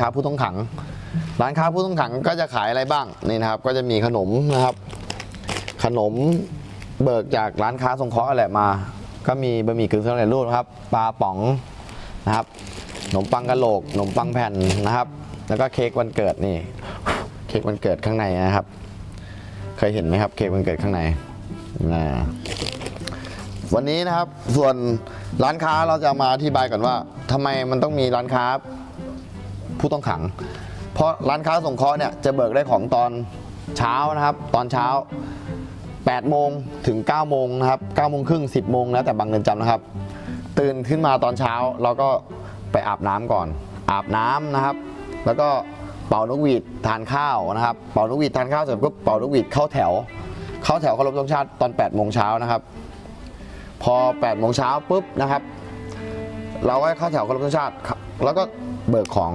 ค้าผู้ต้องขัง ร้านค้าผู้ต้องขังก็จะขายอะไรบ้างนี่นะครับ ก็จะมีขนมนะครับ ขนมเบิกจากร้านค้าสงเคราะห์แหละมา ก็มีบะหมี่กึ่งสำเร็จรูปนะครับปลาป๋องนะครับขนมปังกะโหลกขนมปังแผ่นนะครับ แล้วก็เค้กวันเกิดนี่ เค้กวันเกิดข้างในนะครับ เคยเห็นไหมครับ เค้กวันเกิดข้างในนะวันนี้นะครับส่วนร้านค้าเราจะมาอธิบายก่อนว่าทำไมมันต้องมีร้านค้า ผู้ต้องขัง เพราะร้านค้าสงเคราะห์เนี่ยจะเบิกได้ของตอนเช้านะครับ ตอนเช้า 8 โมงถึง 9 โมงนะครับ9โมงครึ่ง 10 โมงแล้วแต่บางเรือนจำนะครับ ตื่นขึ้นมาตอนเช้าเราก็ไปอาบน้ำก่อน อาบน้ำนะครับ แล้วก็เป่านกหวีดทานข้าวนะครับ เป่านกหวีดทานข้าวเสร็จปุ๊บเป่านกหวีดเข้าแถว เข้าแถวเคารพธงชาติตอน8โมงเช้านะครับ พอ8โมงเช้าปุ๊บนะครับ เราก็เข้าแถวเคารพธงชาติแล้วก็เบิกของ